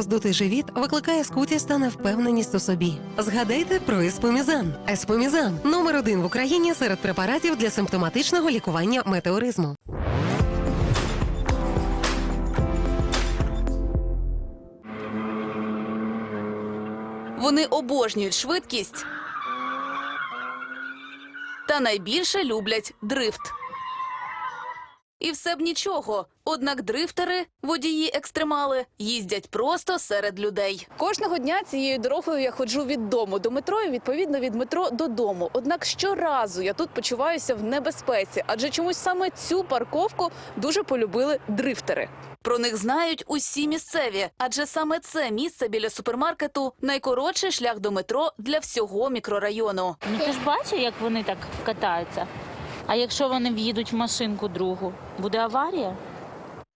роздутий живіт викликає скутість та невпевненість у собі. Згадайте про еспомізан. Еспомізан номер один в Україні серед препаратів для симптоматичного лікування метеоризму. Вони обожнюють швидкість та найбільше люблять дрифт. І все б нічого. Однак дрифтери, водії екстремали, їздять просто серед людей. Кожного дня цією дорогою я ходжу від дому до метро і відповідно від метро додому. Однак щоразу я тут почуваюся в небезпеці, адже чомусь саме цю парковку дуже полюбили дрифтери. Про них знають усі місцеві, адже саме це місце біля супермаркету найкоротший шлях до метро для всього мікрорайону. Ну ти ж бачив, як вони так катаються. А якщо вони в'їдуть в машинку другу, буде аварія?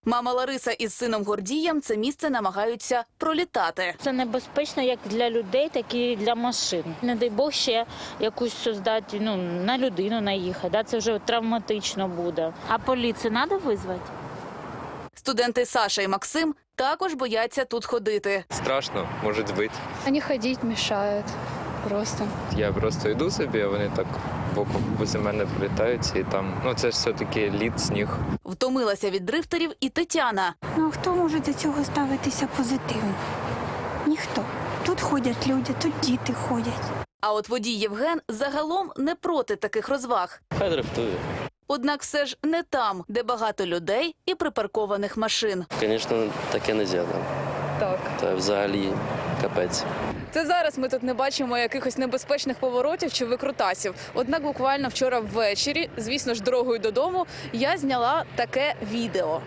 Мама Лариса із сином Гордієм це місце намагаються пролітати. Це небезпечно як для людей, так і для машин. Не дай Бог ще якусь создати, ну, на людину наїхати. Да? Це вже травматично буде. А поліцію треба визвати? Студенти Саша і Максим також бояться тут ходити. Страшно, можуть збити. Они ходить мешают просто. Я просто йду собі, а вони так боком возле мене прилітають, і там, ну це ж все-таки лід, сніг. Втомилася від дрифтерів і Тетяна. Ну а хто може до цього ставитися позитивно? Ніхто. Тут ходять люди, тут діти ходять. А от водій Євген загалом не проти таких розваг. Хай дрифтує. Однак все ж не там, де багато людей і припаркованих машин. Звісно, таке не можна. Так. Це взагалі капець. Це зараз ми тут не бачимо якихось небезпечних поворотів чи викрутасів. Однак буквально вчора ввечері, звісно ж, дорогою додому, я зняла таке відео.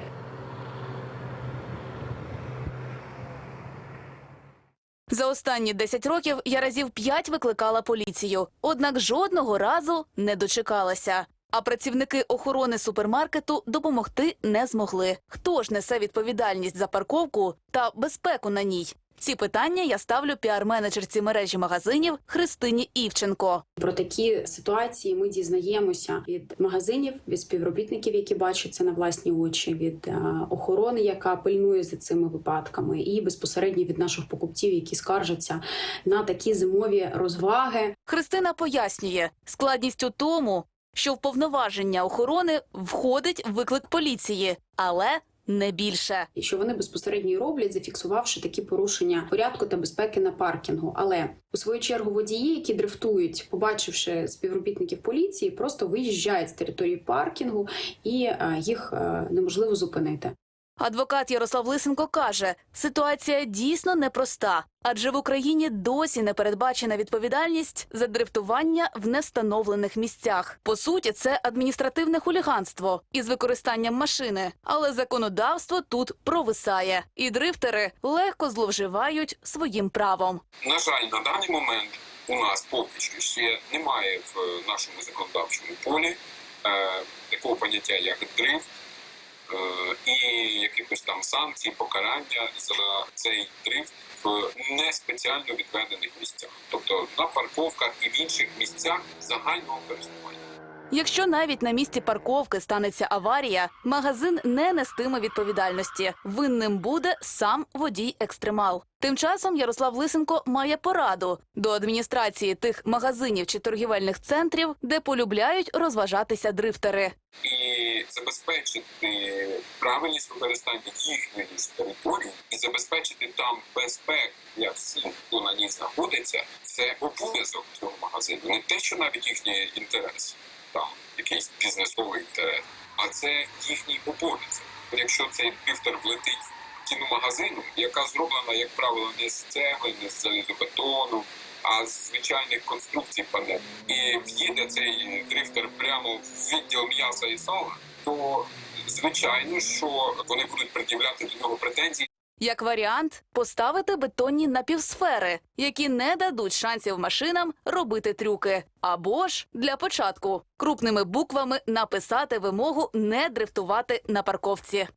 За останні 10 років я разів 5 викликала поліцію, однак жодного разу не дочекалася. А працівники охорони супермаркету допомогти не змогли. Хто ж несе відповідальність за парковку та безпеку на ній? Ці питання я ставлю піар-менеджерці мережі магазинів Христині Івченко. Про такі ситуації ми дізнаємося від магазинів, від співробітників, які бачать це на власні очі, від е, охорони, яка пильнує за цими випадками, і безпосередньо від наших покупців, які скаржаться на такі зимові розваги. Христина пояснює, складність у тому, що в повноваження охорони входить виклик поліції, але не більше. Що вони безпосередньо роблять, зафіксувавши такі порушення порядку та безпеки на паркінгу. Але у свою чергу водії, які дрифтують, побачивши співробітників поліції, просто виїжджають з території паркінгу і е, їх е, неможливо зупинити. Адвокат Ярослав Лисенко каже, ситуація дійсно непроста, адже в Україні досі не передбачена відповідальність за дрифтування в невстановлених місцях. По суті, це адміністративне хуліганство із використанням машини, але законодавство тут провисає, і дрифтери легко зловживають своїм правом. На жаль, на даний момент у нас поки що ще немає в нашому законодавчому полі е, такого поняття як дрифт е, і якихось там санкцій, покарання за цей дрифт в не спеціально відведених місцях, тобто на парковках і в інших місцях загального користування. Якщо навіть на місці парковки станеться аварія, магазин не нестиме відповідальності. Винним буде сам водій екстремал. Тим часом Ярослав Лисенко має пораду до адміністрації тих магазинів чи торгівельних центрів, де полюбляють розважатися дрифтери. і забезпечити правильність використання їхньої ж території і забезпечити там безпеку для всіх, хто на ній знаходиться, це обов'язок цього магазину. Не те, що навіть їхній інтерес, там якийсь бізнесовий інтерес, а це їхній обов'язок. Якщо цей дрифтер влетить в стіну магазину, яка зроблена, як правило, не з цегли, не з залізобетону, а з звичайних конструкцій панель, і в'їде цей дрифтер прямо в відділ м'яса і сала, то звичайно, що вони будуть пред'являти до нього претензії. Як варіант, поставити бетонні напівсфери, які не дадуть шансів машинам робити трюки. Або ж для початку крупними буквами написати вимогу не дрифтувати на парковці.